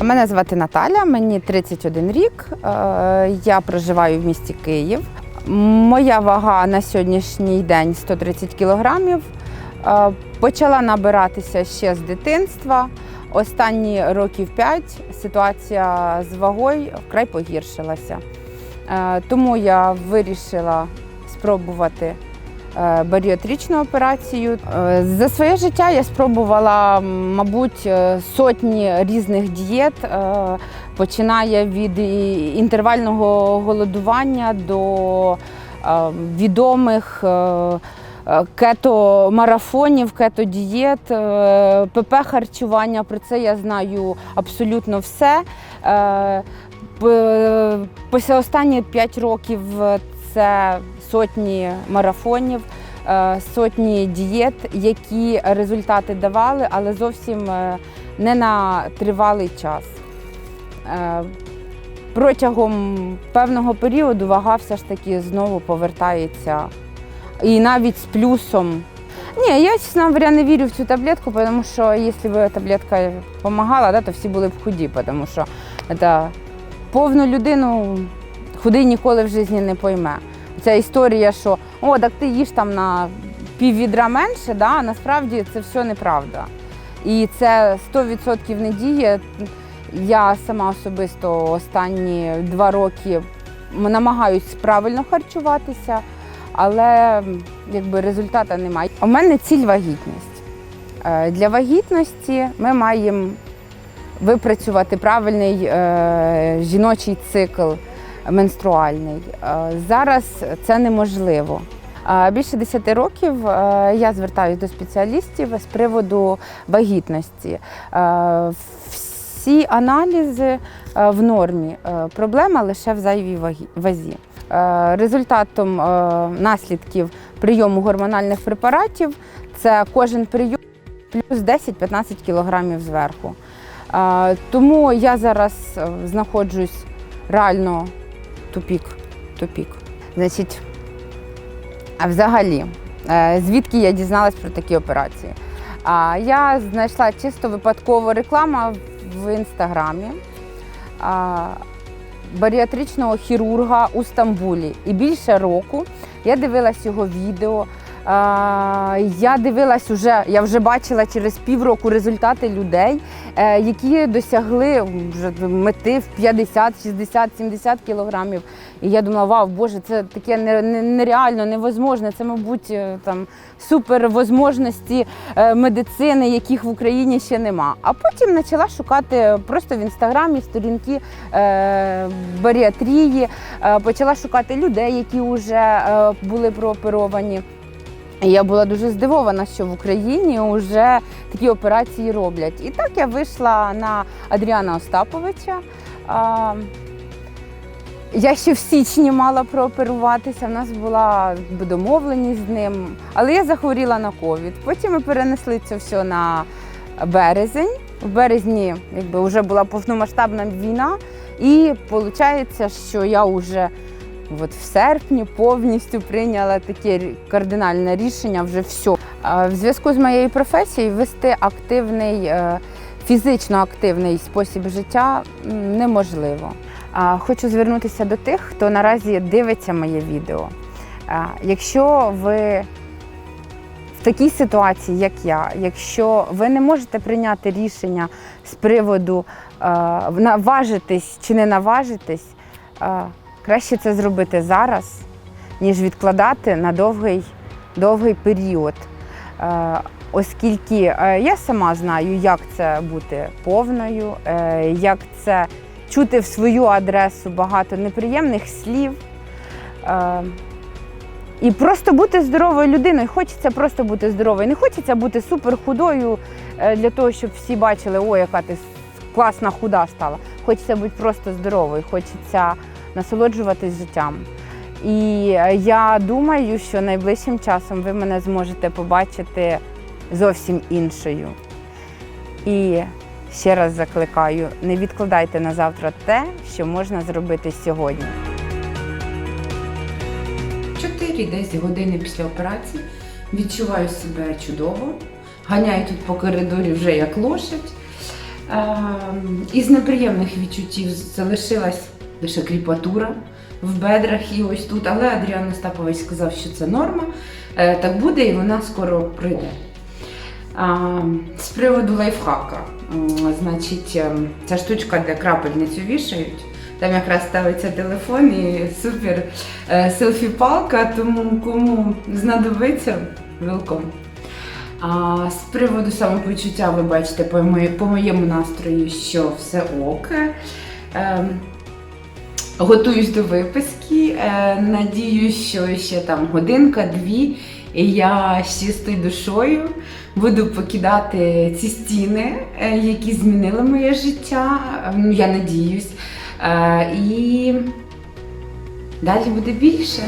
Мене звати Наталя, мені 31 рік. Е, Я проживаю в місті Київ. Моя вага на сьогоднішній день 130 кілограмів. Е, Почала набиратися ще з дитинства. Останні років 5 ситуація з вагою вкрай погіршилася. Е, Тому я вирішила спробувати баріатричну операцію. Е, За своє життя я спробувала, мабуть, е, сотні різних дієт, е, починає від інтервального голодування до е, відомих. е, е, Кето-марафонів, кето-дієт, е, ПП-харчування. Про це я знаю абсолютно все. Е, Після останні 5 років це сотні марафонів, е, сотні дієт, які результати давали, але зовсім е, не на тривалий час. Е, Протягом певного періоду вага все ж таки знову повертається. І навіть з плюсом. Ні, я, чесно говоря, не вірю в цю таблетку, тому що якщо б таблетка допомагала, да, то всі були б худі, тому що це повну людину худий ніколи в житті не пойме. Ця історія, що о, так ти їш там на пів відра менше, да, насправді це все неправда. І це 100% не діє. Я сама особисто останні два роки намагаюсь правильно харчуватися, але якби результату немає. У мене ціль вагітність. Е, Для вагітності ми маємо випрацювати правильний е, жіночий цикл менструальний. Е, зараз це неможливо. Е, Більше 10 років е, я звертаюся до спеціалістів з приводу вагітності. Всі аналізи в нормі. Проблема лише в зайвій вазі. Результатом наслідків прийому гормональних препаратів це кожен прийом плюс 10-15 кілограмів зверху. Тому я зараз знаходжусь реально тупік. тупік. Значить, а взагалі, е, звідки я дізналась про такі операції? А, Я знайшла чисто випадково рекламу в інстаграмі баріатричного хірурга у Стамбулі. І більше року я дивилась його відео. Я дивилась уже, я вже бачила через півроку результати людей, е, які досягли вже мети в 50, 60, 70 кілограмів. І я думала, вау, Боже, це таке не- не- нереально, невозможне. Це, мабуть, е, там супервозможності е, медицини, яких в Україні ще нема. А потім почала шукати просто в інстаграмі сторінки баріатрії, почала шукати людей, які вже були прооперовані. Я була дуже здивована, що в Україні вже такі операції роблять. І так я вийшла на Адріана Остаповича. Я ще в січні мала прооперуватися. В нас була домовленість з ним, але я захворіла на ковід. Потім ми перенесли це все на березень. В березні якби, вже була повномасштабна війна, і виходить, що я вже От в серпні повністю прийняла таке кардинальне рішення вже все. В зв'язку з моєю професією вести активний, е, фізично активний спосіб життя неможливо. Хочу звернутися до тих, хто наразі дивиться моє відео. Якщо ви в такій ситуації, як я, якщо ви не можете прийняти рішення з приводу е, наважитись чи не наважитись, е, краще це зробити зараз, ніж відкладати на довгий, довгий період. Е, Оскільки е, я сама знаю, як це бути повною, е, як це чути в свою адресу багато неприємних слів. І просто бути здоровою людиною. Хочеться просто бути здоровою. Не хочеться бути суперхудою для того, щоб всі бачили, о, яка ти класна худа стала. Хочеться бути просто здоровою, хочеться насолоджуватись життям. І е, я думаю, що найближчим часом ви мене зможете побачити зовсім іншою. І ще раз закликаю: не відкладайте на завтра те, що можна зробити сьогодні. Чотири десь години після операції відчуваю себе чудово. Ганяю тут по коридорі вже як лошадь. Ем, Із неприємних відчуттів залишилась лише кріпатура в бедрах і ось тут, але Адріан Остапович сказав, що це норма. Е, Так буде і вона скоро прийде. З приводу лайфхака, значить, ем, ця штучка, де крапельницю вішають, там якраз ставиться телефон і супер е, селфі-палка, тому кому знадобиться, велком. А з приводу самопочуття, ви бачите по, моєму настрою, що все ок. Готуюсь до виписки. Надію, надіюсь, що ще там годинка-дві, і я з чистою душою буду покидати ці стіни, е, які змінили моє життя. Е, Ну, я надіюсь. Е, і далі буде більше.